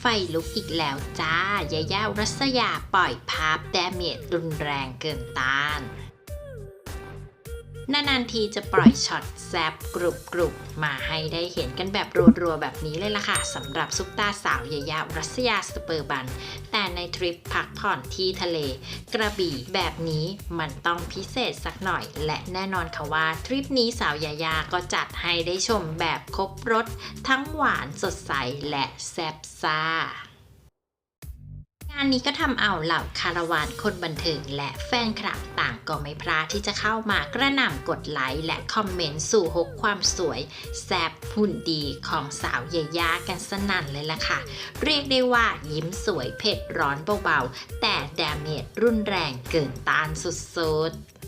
ไฟลุกอีกแล้วจ้ายาย่ารัศยาปล่อยภาพแดเมจรุนแรงเกินต้าน นานๆทีจะปล่อยช็อตแซบกรุบกรุบมาให้ได้เห็นกันแบบรัวๆแบบนี้เลยล่ะค่ะสำหรับซุปตาสาวยายารัสยาสเปอร์บัน แต่ในทริปพักผ่อนที่ทะเล กระบี่แบบนี้มันต้องพิเศษสักหน่อย และแน่นอนค่ะว่าทริปนี้สาวยายาก็จัดให้ได้ชมแบบครบรสทั้งหวานสดใสและแซบซ่าานนี้ก็ทำเอาเหล่าคาราวานคนบันเทิงและแฟนคลับต่างก็ไม่พลาดที่จะเข้ามากระหน่ำกดไลค์และคอมเมนต์สู่หกความสวย แซบหุ่นดีของสาวเยายากันสนั่นเลยล่ะค่ะ เรียกได้ว่ายิ้มสวยเผ็ดร้อนเบาๆ แต่ดาเมจรุนแรงเกินต้านสุดๆ